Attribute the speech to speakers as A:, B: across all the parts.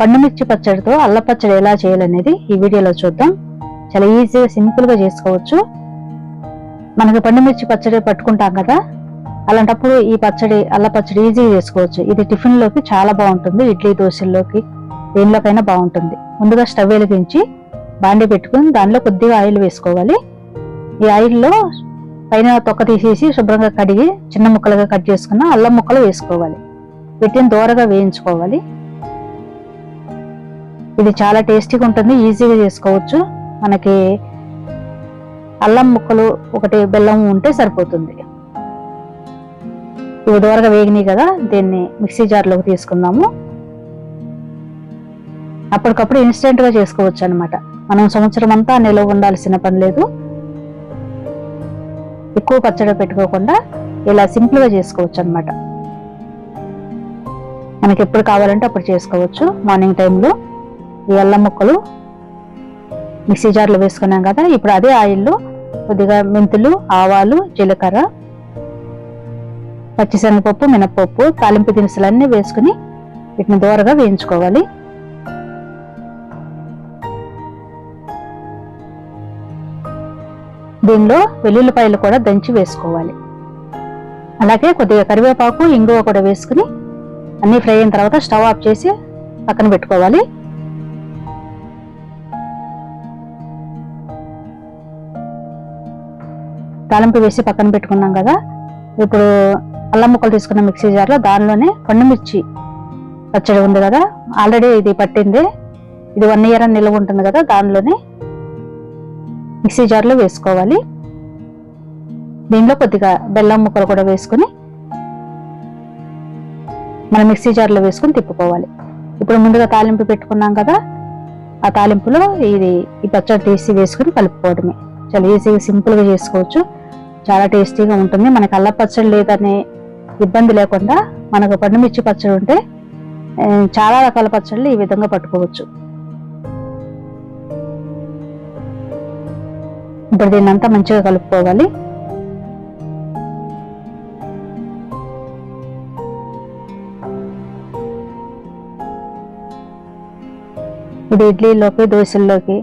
A: పండుమిర్చి పచ్చడితో అల్ల పచ్చడి ఎలా చేయాలనేది ఈ వీడియోలో చూద్దాం. చాలా ఈజీగా సింపుల్గా చేసుకోవచ్చు. మనకి పండుమిర్చి పచ్చడి పట్టుకుంటాం కదా అలాంటప్పుడు ఈ పచ్చడి అల్ల పచ్చడి ఈజీగా చేసుకోవచ్చు. ఇది టిఫిన్లోకి చాలా బాగుంటుంది ఇడ్లీ దోశల్లోకి దేనిలోకైనా బాగుంటుంది. ముందుగా స్టవ్ వెలిగించి బాండి పెట్టుకుని దానిలో కొద్దిగా ఆయిల్ వేసుకోవాలి. ఈ ఆయిల్లో పైన తొక్క తీసేసి శుభ్రంగా కడిగి చిన్న ముక్కలుగా కట్ చేసుకున్న అల్లం ముక్కలు వేసుకోవాలి. వీటిని దూరగా వేయించుకోవాలి. ఇది చాలా టేస్టీగా ఉంటుంది ఈజీగా చేసుకోవచ్చు. మనకి అల్లం ముక్కలు ఒకటి బెల్లం ఉంటే సరిపోతుంది. ఇవి దూరగా వేగినాయి కదా దీన్ని మిక్సీ జార్లోకి తీసుకుందాము. అప్పటికప్పుడు ఇన్స్టెంట్గా చేసుకోవచ్చు అనమాట మనం సంవత్సరం అంతా నిలవ ఉండాల్సిన పని లేదు. ఎక్కువ పచ్చడి పెట్టుకోకుండా ఇలా సింపుల్గా చేసుకోవచ్చు అనమాట మనకి ఎప్పుడు కావాలంటే అప్పుడు చేసుకోవచ్చు మార్నింగ్ టైంలో. ఈ అల్లం ముక్కలు మిక్సీ జార్లో వేసుకున్నాం కదా ఇప్పుడు అదే ఆయిల్లో కొద్దిగా మెంతులు ఆవాలు జీలకర్ర పచ్చిశనగపప్పు మినపప్పు తాలింపు దినుసులన్నీ వేసుకుని వీటిని దూరగా వేయించుకోవాలి. దీనిలో వెల్లుల్లిపాయలు కూడా దంచి వేసుకోవాలి. అలాగే కొద్దిగా కరివేపాకు ఇంగువ కూడా వేసుకుని అన్ని ఫ్రై అయిన తర్వాత స్టవ్ ఆఫ్ చేసి పక్కన పెట్టుకోవాలి. తాలింపు వేసి పక్కన పెట్టుకున్నాం కదా. ఇప్పుడు అల్లం ముక్కలు తీసుకున్న మిక్సీ జార్లో దానిలోనే పండుమిర్చి పచ్చడి ఉంది కదా. ఆల్రెడీ ఇది పట్టింది. ఇది వన్ ఇయర్ అని నిల్వ ఉంటుంది కదా దానిలోనే మిక్సీ జార్లో వేసుకోవాలి. దీనిలో కొద్దిగా బెల్లం ముక్కలు కూడా వేసుకుని మనం మిక్సీ జార్లో వేసుకుని తిప్పుకోవాలి. ఇప్పుడు ముందుగా తాలింపు పెట్టుకున్నాం కదా. ఆ తాలింపులో ఇది ఈ పచ్చడి తీసి వేసుకుని కలుపుకోవడమే. చాలా ఈజీగా సింపుల్గా చేసుకోవచ్చు. చాలా టేస్టీగా ఉంటుంది. మనకి అల్ల పచ్చడి లేదనే ఇబ్బంది లేకుండా మనకు పండుమిర్చి పచ్చడి ఉంటే చాలా రకాల పచ్చళ్ళు ఈ విధంగా పట్టుకోవచ్చు. ఇప్పుడు దీన్ని అంతా మంచిగా కలుపుకోవాలి. ఇది ఇడ్లీలోకి దోశల్లోకి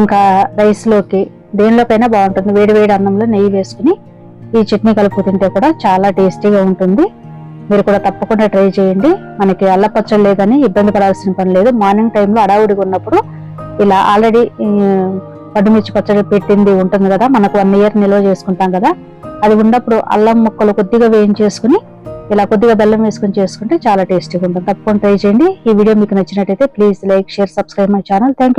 A: ఇంకా రైస్లోకి దేనిలోకైనా బాగుంటుంది. వేడి వేడి అన్నంలో నెయ్యి వేసుకుని ఈ చట్నీ కలుపు తింటే కూడా చాలా టేస్టీగా ఉంటుంది. మీరు కూడా తప్పకుండా ట్రై చేయండి. మనకి అల్లపచ్చడి లేదని ఇబ్బంది పడాల్సిన పని లేదు. మార్నింగ్ టైంలో అడావుడిగా ఉన్నప్పుడు ఇలా ఆల్రెడీ పట్టుమిర్చి పచ్చడి పెట్టింది ఉంటుంది కదా మనకు వన్ ఇయర్ నిల్వ చేసుకుంటాం కదా అది ఉన్నప్పుడు అల్లం ముక్కలు కొద్దిగా వేయించేసుకుని ఇలా కొద్దిగా బెల్లం వేసుకుని చేసుకుంటే చాలా టేస్టీగా ఉంటుంది. తప్పకుండా ట్రై చేయండి. ఈ వీడియో మీకు నచ్చినట్టయితే please like share subscribe my channel. Thank